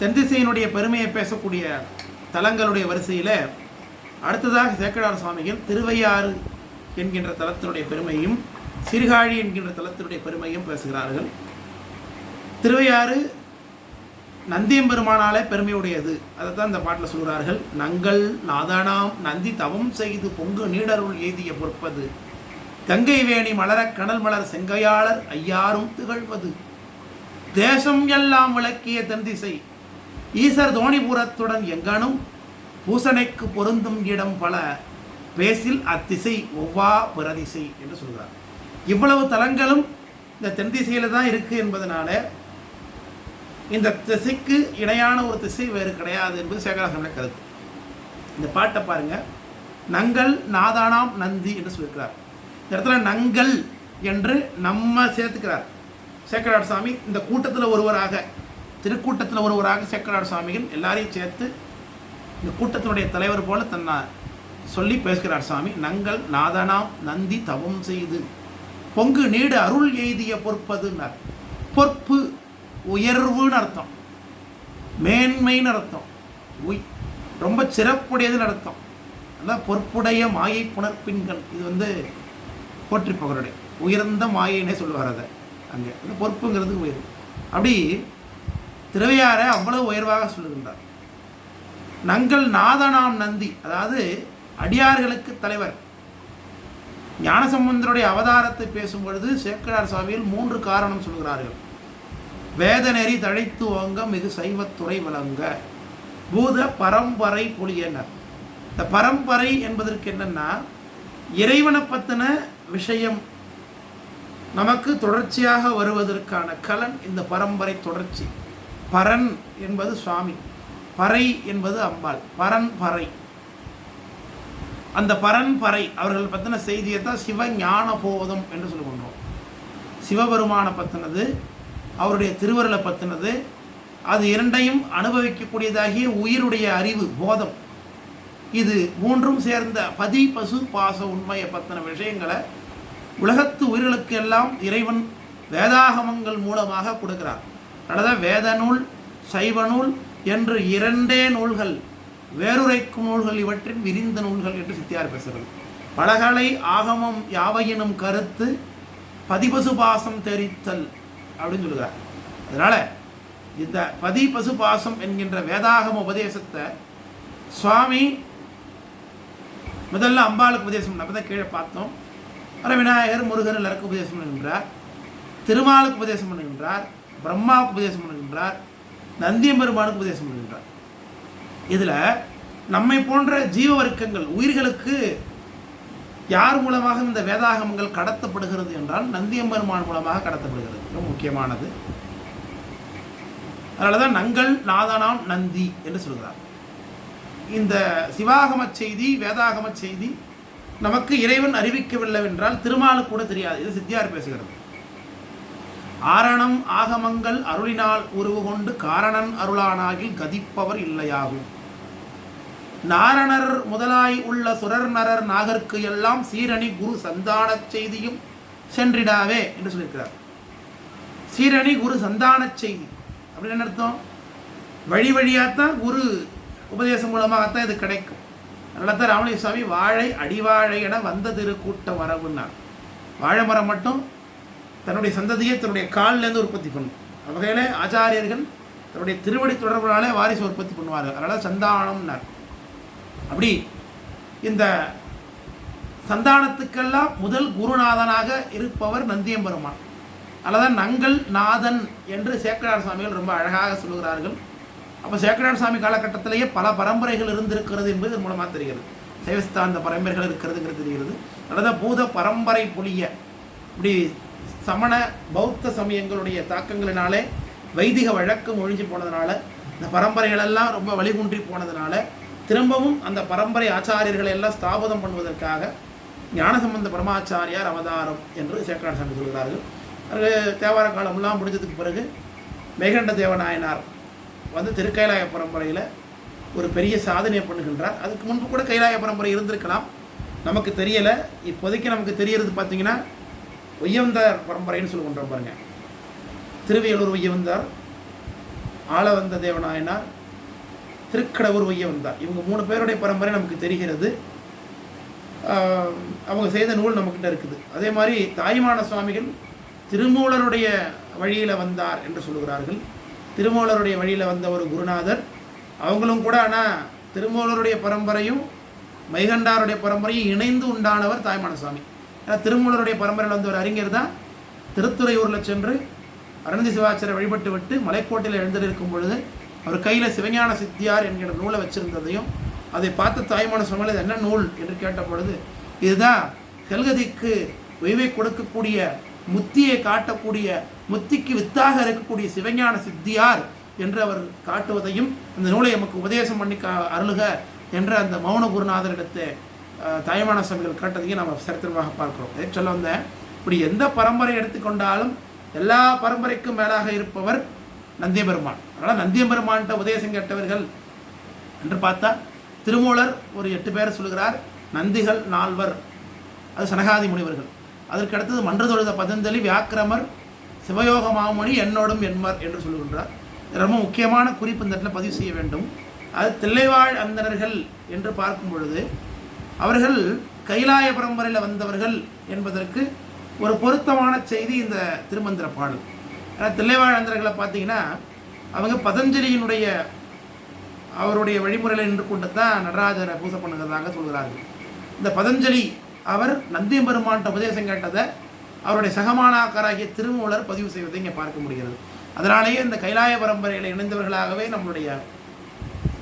தென்திசையினுடைய பெருமையை பேசக்கூடிய தலங்களுடைய வரிசையில் அடுத்ததாக சேக்கடார் சுவாமிகள் திருவையாறு என்கின்ற தலத்தினுடைய பெருமையும் சிறுகாழி என்கின்ற தலத்தினுடைய பெருமையும் பேசுகிறார்கள். திருவையாறு நந்தியம்பெருமானாலே பெருமையுடையது. அதை தான் இந்த பாட்டில் சொல்கிறார்கள். நங்கள் நாதானாம் நந்தி தவம் செய்து பொங்கு நீடருள் எய்திய பொற்பது. கங்கை வேணி மலர கணல் மலர் செங்கையாளர் ஐயாரும் திகழ்வது. தேசம் எல்லாம் விளக்கிய தென்திசை ஈசர் தோணிபுரத்துடன் எங்கனும் பூசணைக்கு பொருந்தும் இடம் பல பேசில் அத்திசை ஒவ்வா பிறதிசை என்று சொல்கிறார். இவ்வளவு தலங்களும் இந்த தென் திசையில் தான் இருக்குது என்பதனால இந்த திசைக்கு இணையான ஒரு திசை வேறு கிடையாது என்பது சேகராசனுடைய கருத்து. இந்த பாட்டை பாருங்க. நங்கள் நாதானாம் நந்தி என்று சொல்லியிருக்கிறார். இந்த இடத்துல நங்கள் என்று நம்ம சேர்த்துக்கிறார். சேக்கராட் சாமி இந்த கூட்டத்தில் ஒருவராக திருக்கூட்டத்தில் ஒருவராக சேக்கராட் சுவாமிகள் எல்லாரையும் சேர்த்து இந்த கூட்டத்தினுடைய தலைவர் போல தன்னை சொல்லி பேசுகிறார் சாமி. நங்கள் நாதனாம் நந்தி தவம் செய்து பொங்கு நீடு அருள் எய்திய பொற்பதுன்னார் பொற்பு உயர்வுன்னு அர்த்தம். மேன்மைன்னு அர்த்தம். உய் ரொம்ப சிறப்புடையதுன்னு அர்த்தம். அதான் பொற்புடைய மாயை புணர்ப்பின்கள். இது வந்து போற்றிப்பவருடைய உயர்ந்த மாயைன்னே சொல்லுவார் அதை அங்கே. அந்த பொறுப்புங்கிறது உயர்வு அப்படி திருவையாரை அவ்வளவு உயர்வாக சொல்லுகின்றார். நங்கள் நாதனாம் நந்தி அதாவது அடியார்களுக்கு தலைவர். ஞானசம்பந்தருடைய அவதாரத்தை பேசும் பொழுது சேக்கடார் சுவாமிகள் மூன்று காரணம் சொல்கிறார்கள். வேதநெறி தழைத்து ஓங்க மிகு சைவத்துறை வழங்க. பூத பரம்பரை புலியனர் இந்த பரம்பரை என்பதற்கு என்னன்னா இறைவனை பற்றின விஷயம் நமக்கு தொடர்ச்சியாக வருவதற்கான கலன் இந்த பரம்பரை தொடர்ச்சி. பரன் என்பது சுவாமி பறை என்பது அம்பாள் பரன் பறை. அந்த பரன் பறை அவர்கள் பற்றின செய்தியை தான் சிவ ஞான போதம் என்று சொல்லுகின்றோம். சிவபெருமானை பற்றினது அவருடைய திருவருளை பற்றினது அது இரண்டையும் அனுபவிக்கக்கூடியதாகிய உயிருடைய அறிவு போதம். இது மூன்றும் சேர்ந்த பதி பசு பாச உண்மையை பற்றின விஷயங்களை உலகத்து உயிர்களுக்கு எல்லாம் இறைவன் வேதாகமங்கள் மூலமாக கொடுக்கிறார். அல்லது வேத நூல் சைவ நூல் என்று இரண்டே நூல்கள் வேறுரைக்கும் நூல்கள் இவற்றின் விரிந்த நூல்கள் என்று சித்தியார் பேசுகிறது பலகலை ஆகமம் யாவையினும் கருத்து பதிபசு பாசம் தெரித்தல் அப்படின்னு சொல்லுகிறார். அதனால் இந்த பதி பசு பாசம் என்கின்ற வேதாகம உபதேசத்தை சுவாமி முதல்ல அம்பாளுக்கு உபதேசம் நம்ம தான் கீழே பார்த்தோம். அப்புறம் விநாயகர் முருகன் எல்லாருக்கும் உபதேசம் பண்ணுகின்றார். திருமாலுக்கு உபதேசம் பண்ணுகின்றார். பிரம்மாவுக்கு உபதேசம் பண்ணுகின்றார் நந்தியம்பெருமானுக்கு உபதேசம் பண்ணுகின்றார். இதில் நம்மை போன்ற ஜீவ வர்க்கங்கள் உயிர்களுக்கு யார் மூலமாக இந்த வேதாகமங்கள் கடத்தப்படுகிறது என்றால் நந்தியம்பெருமான் மூலமாக கடத்தப்படுகிறது. ரொம்ப முக்கியமானது. அதனால தான் நங்கள் நாதனாம் நந்தி என்று சொல்கிறார். இந்த சிவாகம செய்தி வேதாகம செய்தி நமக்கு இறைவன் அறிவிக்கவில்லை என்றால் திருமாலுக்கு கூட தெரியாது. இது சித்தியார் பேசுகிறது. ஆரணம் ஆகமங்கள் அருளினால் உருவு கொண்டு காரணன் அருளானாகில் கதிப்பவர் இல்லையாகும். நாரணர் முதலாய் உள்ள சுரர் நரர் நாகர்க்கு எல்லாம் சீரணி குரு சந்தானச் செய்தியும் சென்றிடாவே என்று சொல்லியிருக்கிறார். சீரணி குரு சந்தானச் செய்தி. அப்படின்னு என்ன அர்த்தம்? வழி வழியாகத்தான் குரு உபதேசம் மூலமாகத்தான் இது கிடைக்கும். அதனால தான் ராமலிங்க சுவாமி வாழை அடிவாழை என வந்த திரு கூட்ட வரவுன்னார். வாழை மரம் மட்டும் தன்னுடைய சந்ததியை தன்னுடைய காலிலேருந்து உற்பத்தி பண்ணும். வகையில் ஆச்சாரியர்கள் தன்னுடைய திருவடி தொடர்புனாலே வாரிசு உற்பத்தி பண்ணுவார்கள். அதனால் சந்தானம்னார். அப்படி இந்த சந்தானத்துக்கெல்லாம் முதல் குருநாதனாக இருப்பவர் நந்தியம்பெருமான் அல்லதான் நங்கள் நாதன் என்று சேக்கடார் சுவாமிகள் ரொம்ப அழகாக சொல்லுகிறார்கள். அப்போ சேக்கடார் சுவாமி காலகட்டத்திலேயே பல பரம்பரைகள் இருந்திருக்கிறது என்பது இதன் மூலமாக தெரிகிறது. சைவஸ்தாந்த பரம்பரைகள் இருக்கிறதுங்கிறது தெரிகிறது. அல்லதான் பூத பரம்பரை புலிய இப்படி சமண பௌத்த சமயங்களுடைய தாக்கங்களினாலே வைதிக வழக்கம் ஒழிஞ்சு போனதுனால இந்த பரம்பரைகளெல்லாம் ரொம்ப வழிகுன்றி போனதுனால திரும்பவும் அந்த பரம்பரை ஆச்சாரியர்களை எல்லாம் ஸ்தாபதம் பண்ணுவதற்காக ஞானசம்பந்த பரமாச்சாரியார் அவதாரம் என்று சேக்கராட் சாமி சொல்கிறார்கள். அது தேவார காலம்லாம் முடிஞ்சதுக்கு பிறகு மேகண்ட தேவநாயனார் வந்து திருக்கைலாய பரம்பரையில் ஒரு பெரிய சாதனையை பண்ணுகின்றார். அதுக்கு முன்பு கூட கைலாய பரம்பரை இருந்திருக்கலாம். நமக்கு தெரியலை. இப்போதைக்கு நமக்கு தெரியறது பார்த்தீங்கன்னா ஒய்யவந்தார் பரம்பரைன்னு சொல்லுகின்றோம் பாருங்க. திருவையலூர் ஒய்யவந்தார் ஆளவந்த தேவநாயனார் திருக்கடவுர் வைய இவங்க மூணு பேருடைய பரம்பரை நமக்கு தெரிகிறது. அவங்க செய்த நூல் நம்மக்கிட்ட இருக்குது. அதே மாதிரி தாய்மான சுவாமிகள் திருமூலருடைய வழியில் வந்தார் என்று சொல்லுகிறார்கள். திருமூலருடைய வழியில் வந்த ஒரு குருநாதர். அவங்களும் கூட ஆனால் திருமூலருடைய பரம்பரையும் மைகண்டாருடைய பரம்பரையும் இணைந்து உண்டானவர் தாய்மான சுவாமி. ஏன்னா திருமூலருடைய பரம்பரையில் வந்த ஒரு அறிஞர் தான். திருத்துறையூரில் சென்று அருணந்தி சிவாச்சாரிய வழிபட்டு விட்டு மலைக்கோட்டையில் எழுந்திருக்கும் பொழுது அவர் கையில் சிவஞான சித்தியார் என்கிற நூலை வச்சிருந்ததையும் அதை பார்த்து தாய்மான சுவாமிகள் இது என்ன நூல் என்று கேட்ட பொழுது இதுதான் கல்கதிக்கு உய்வை கொடுக்கக்கூடிய முத்தியை காட்டக்கூடிய முத்திக்கு வித்தாக இருக்கக்கூடிய சிவஞான சித்தியார் என்று அவர் காட்டுவதையும் இந்த நூலை நமக்கு உபதேசம் பண்ணி கா அருளுக என்ற அந்த மௌன குருநாதரிடத்தை தாய்மான சுவாமிகள் காட்டதையும் நாம் சரித்திரமாக பார்க்கிறோம். இதை சொல்ல வந்தேன். இப்படி எந்த பரம்பரை எடுத்துக்கொண்டாலும் எல்லா பரம்பரைக்கும் மேலாக இருப்பவர் நந்தியபெருமான். அதனால் நந்தியபெருமான்கிட்ட உதயசம் கேட்டவர்கள் என்று பார்த்தா திருமூலர் ஒரு எட்டு பேர் சொல்கிறார் நந்திகள் நால்வர். அது சனகாதி முனிவர்கள். அதற்கு அடுத்தது மன்ற தொழுத பதஞ்சலி வியாக்கிரமர் சிவயோக மாமணி என்னோடும் என்மர் என்று சொல்லுகின்றார். ரொம்ப முக்கியமான குறிப்பு இந்த இடத்துல பதிவு செய்ய வேண்டும். அது தில்லைவாழ் அந்தணர்கள் என்று பார்க்கும் பொழுது அவர்கள் கைலாய பரம்பரையில் வந்தவர்கள் என்பதற்கு ஒரு பொருத்தமான செய்தி இந்த திருமந்திர பாடல். ஏன்னா தில்லைவாழந்தர்களை பார்த்தீங்கன்னா அவங்க பதஞ்சலியினுடைய அவருடைய வழிமுறையில் நின்று கொண்டு தான் நடராஜரை பூஜை பண்ணுகிறதாக சொல்கிறார்கள். இந்த பதஞ்சலி அவர் நந்தியம்பெருமான்ட்ட உபதேசம் கேட்டதை அவருடைய சகமானாக்கராகிய திருமூலர் பதிவு செய்வதை இங்கே பார்க்க முடிகிறது. அதனாலேயே இந்த கைலாய பரம்பரையில் இணைந்தவர்களாகவே நம்முடைய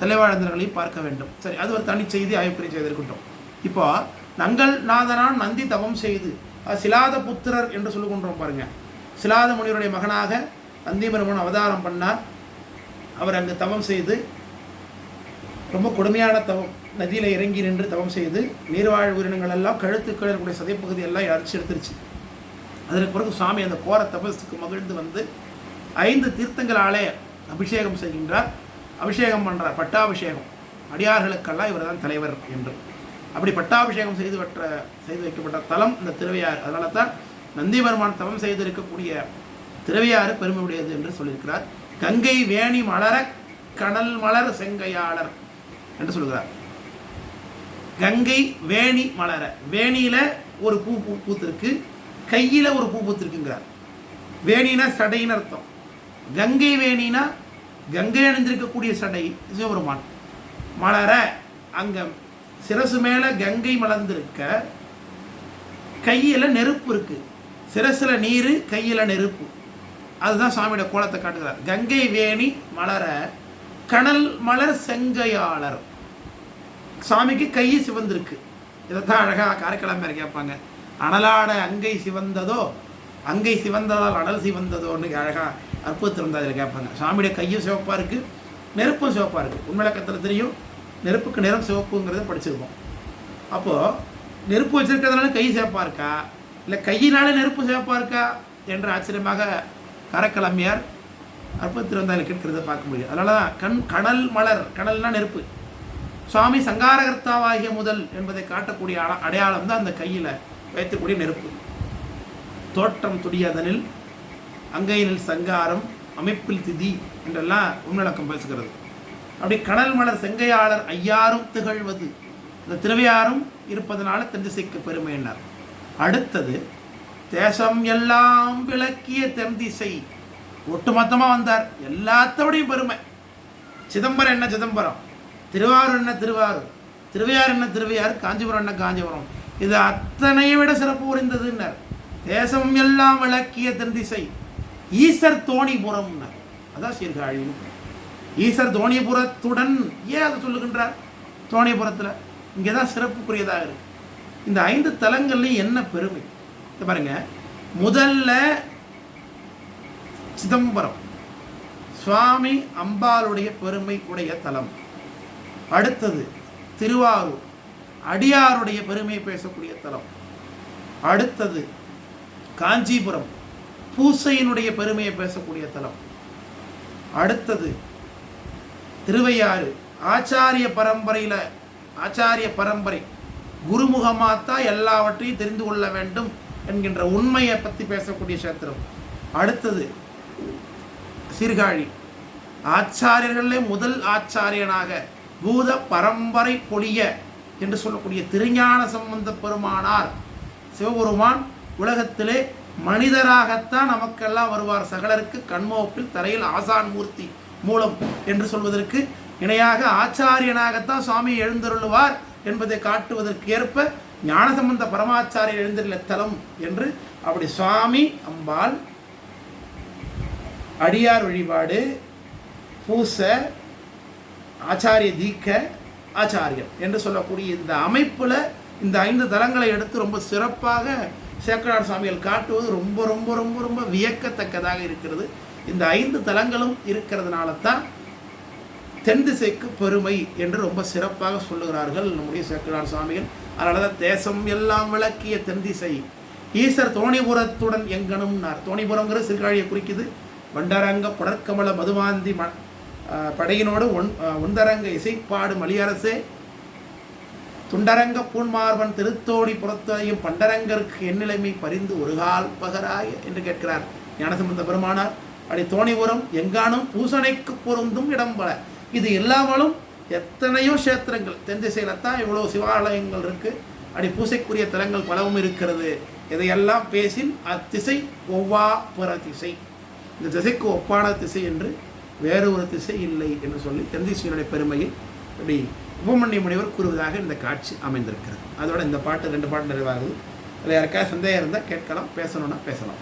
தலைவாழந்தர்களையும் பார்க்க வேண்டும். சரி அது ஒரு தனி செய்தி ஆய்வுக்குறி செய்திருக்கட்டும் இப்போ நங்கள் நாதனான் நந்தி தவம் செய்து சிலாத புத்திரர் என்று சொல்லுகின்றோம் பாருங்க. சிலாத முனிவருடைய மகனாக நந்திமரமன் அவதாரம் பண்ணார். அவர் அங்கு தவம் செய்து ரொம்ப கொடுமையான தவம் நதியில் இறங்கி நின்று தவம் செய்து நீர்வாழ் உயிரினங்கள் எல்லாம் கழுத்துக்கு இருக்கக்கூடிய சதைப்பகுதி எல்லாம் அரைச்சி எடுத்துருச்சு. அதற்கு பிறகு சுவாமி அந்த கோர தபஸுக்கு மகிழ்ந்து வந்து ஐந்து தீர்த்தங்களாலே அபிஷேகம் செய்கின்றார். அபிஷேகம் பண்ணுறார் பட்டாபிஷேகம். அடியார்களுக்கெல்லாம் இவர் தான் தலைவர் என்று. அப்படி பட்டாபிஷேகம் செய்து வற்ற செய்து வைக்கப்பட்ட தலம் இந்த திருவையாறு. அதனால தான் நந்திபெருமான் தவம் செய்திருக்கக்கூடிய திருவையாறு பெருமையுடையது என்று சொல்லியிருக்கிறார். கங்கை வேணி மலர கடல் மலர் செங்கையாளர் என்று சொல்கிறார். கங்கை வேணி மலர வேணியில் ஒரு பூ பூ பூத்திருக்கு கையில் ஒரு பூ பூத்திருக்குங்கிறார். வேணினா சடைன்னு அர்த்தம். கங்கை வேணினா கங்கை அணிந்திருக்கக்கூடிய சடை சிவபெருமான். மலர அங்க சிரசு மேல கங்கை மலர்ந்திருக்க கையில நெருப்பு இருக்கு. சிரசுல நீர் கையில நெருப்பு. அதுதான் சாமியோட கோலத்தை காட்டுகிறார். கங்கை வேணி மலர கனல் மலர் செங்கையாளர். சாமிக்கு கை சிவந்திருக்கு. இதைத்தான் அழகாக காரைக்கிழமை கேட்பாங்க. அனலாட அங்கை சிவந்ததோ அங்கை சிவந்ததால் அனல் சிவந்ததோன்னு அழகாக அற்புதத்தில் வந்து அதில் கேட்பாங்க. சாமியுடைய கையும் சிவப்பாக இருக்குது நெருப்பும் சிவப்பாக இருக்குது உண்மையிலக்கத்தில் தெரியும் நெருப்புக்கு நிறம் சிவப்புங்கிறத படிச்சிருக்கோம். அப்போது நெருப்பு வச்சிருக்கிறதுனால கை சிவப்பாக இருக்கா? இல்லை கையினால நெருப்பு சிவப்பாக இருக்கா? என்ற ஆச்சரியமாக கரக்கலம்மையார் அற்புதத்தில் வந்து கேட்கிறத பார்க்க முடியும். அதனால தான் கண் கடல் மலர் கடல்னா நெருப்பு. சுவாமி சங்காரகர்த்தாவாகிய முதல் என்பதை காட்டக்கூடிய அடையாளம் தான் அந்த கையில் வைத்துக்கூடிய நெருப்பு. தோற்றம் துடியாதனில் அங்கையினில் சங்காரம் அமைப்பில் திதி என்றெல்லாம் உண்மைழக்கம் பேசுகிறது. அப்படி கடல் மலர் செங்கையாளர் ஐயாரும் திகழ்வது. இந்த திருவையாரும் இருப்பதனால தென்திசைக்கு பெருமை என்னார். அடுத்தது தேசம் எல்லாம் விளக்கிய தென்திசை ஒட்டுமொத்தமாக வந்தார். எல்லாத்தோடையும் பெருமை. சிதம்பரம் என்ன சிதம்பரம்? திருவாரூர் என்ன திருவாரூர்? திருவையார் என்ன திருவையாறு? காஞ்சிபுரம் என்ன காஞ்சிபுரம்? இது அத்தனையை விட சிறப்பு புரிந்ததுன்னர். தேசம் எல்லாம் விளக்கிய தென்திசை ஈசர் தோணிபுரம்னர். அதான் சீர்காழி ஈசர் தோணிபுரத்துடன் ஏன் அதை சொல்லுகின்றார்? தோணிபுரத்தில் இங்கே தான் சிறப்புக்குரியதாக இருக்குது இந்த ஐந்து தலங்கள்லையும் என்ன பெருமை? பாருங்க. முதல்ல சிதம்பரம். சுவாமி அம்பாளுடைய பெருமை உடைய தலம். அடுத்தது திருவாரூர். அடியாருடைய பெருமை பேசக்கூடிய தலம். அடுத்தது காஞ்சிபுரம். பூசையினுடைய பெருமையை பேசக்கூடிய தலம். அடுத்தது திருவையாறு. ஆச்சாரிய பரம்பரையில் ஆச்சாரிய பரம்பரை. குருமுகமாகத்தான் எல்லாவற்றையும் தெரிந்து கொள்ள வேண்டும் என்கின்ற உண்மையை பற்றி பேசக்கூடிய சேத்திரம் அடுத்தது சீர்காழி. ஆச்சாரியர்களே முதல் ஆச்சாரியனாக பூத பரம்பரை பொழிய என்று சொல்லக்கூடிய திருஞான சம்பந்த பெருமானார் சிவபெருமான் உலகத்திலே மனிதராகத்தான் நமக்கெல்லாம் வருவார். சகலருக்கு கண்மோப்பில் தரையில் ஆசான் மூர்த்தி மூலம் என்று சொல்வதற்கு இணையாக ஆச்சாரியனாகத்தான் சுவாமி எழுந்தருளுவார் என்பதை காட்டுவதற்கு ஏற்ப ஞானசம்பந்த பரமாச்சாரியர் எழுந்திருள்ள தலம் என்று அப்படி சுவாமி அம்பாள் அடியார் வழிபாடு பூச ஆச்சாரிய தீக்க ஆச்சாரியர் என்று சொல்லக்கூடிய இந்த அமைப்பில் இந்த ஐந்து தலங்களை எடுத்து ரொம்ப சிறப்பாக சேக்கரார் சுவாமிகள் காட்டுவது ரொம்ப ரொம்ப ரொம்ப ரொம்ப வியக்கத்தக்கதாக இருக்கிறது. இந்த ஐந்து தலங்களும் இருக்கிறதுனால தான் தென் திசைக்கு பெருமை என்று ரொம்ப சிறப்பாக சொல்லுகிறார்கள் நம்முடைய சேக்கடார் சுவாமிகள் அதனால தான் தேசம் எல்லாம் விளக்கிய தென் திசை. ஈஸ்வர் தோணிபுரத்துடன் எங்கனும்னார் தோணிபுரங்கிற சிறுகாழியை குறிக்குது. வண்டரங்க புடற்கமல மதுவாந்தி ம படையினோடு ஒன் அஹ் ஒந்தரங்க இசைப்பாடு மலியரசே. துண்டரங்க பூன்மார்பன் திருத்தோடி புறத்தையும் பண்டரங்கருக்கு எண்ணிலைமை பரிந்து ஒருகால் பகராய என்று கேட்கிறார் ஞானசம்பந்த பெருமானார். அப்படி தோணிபுரம் எங்கானும் பூசணைக்கு பொருந்தும் இடம் பல. இது இல்லாமலும் எத்தனையோ கஷேத்திரங்கள் தென் திசையில தான் இவ்வளோ சிவாலயங்கள் இருக்கு அப்படி பூசைக்குரிய தலங்கள் பலவும் இருக்கிறது. இதையெல்லாம் பேசி அத்திசை ஒவ்வா புற திசை. இந்த திசைக்கு ஒப்பான திசை என்று வேறு ஒரு திசை இல்லை என்று சொல்லி தென்திசையினுடைய பெருமையில் இப்படி உபமன்ய முனிவர் கூறுவதாக இந்த காட்சி அமைந்திருக்கிறது. அதோட இந்த பாட்டு ரெண்டு பாட்டு நிறைவாகுது. அதில் யாருக்காவது சந்தேகம் இருந்தால் கேட்கலாம் பேசணும்னா பேசலாம்.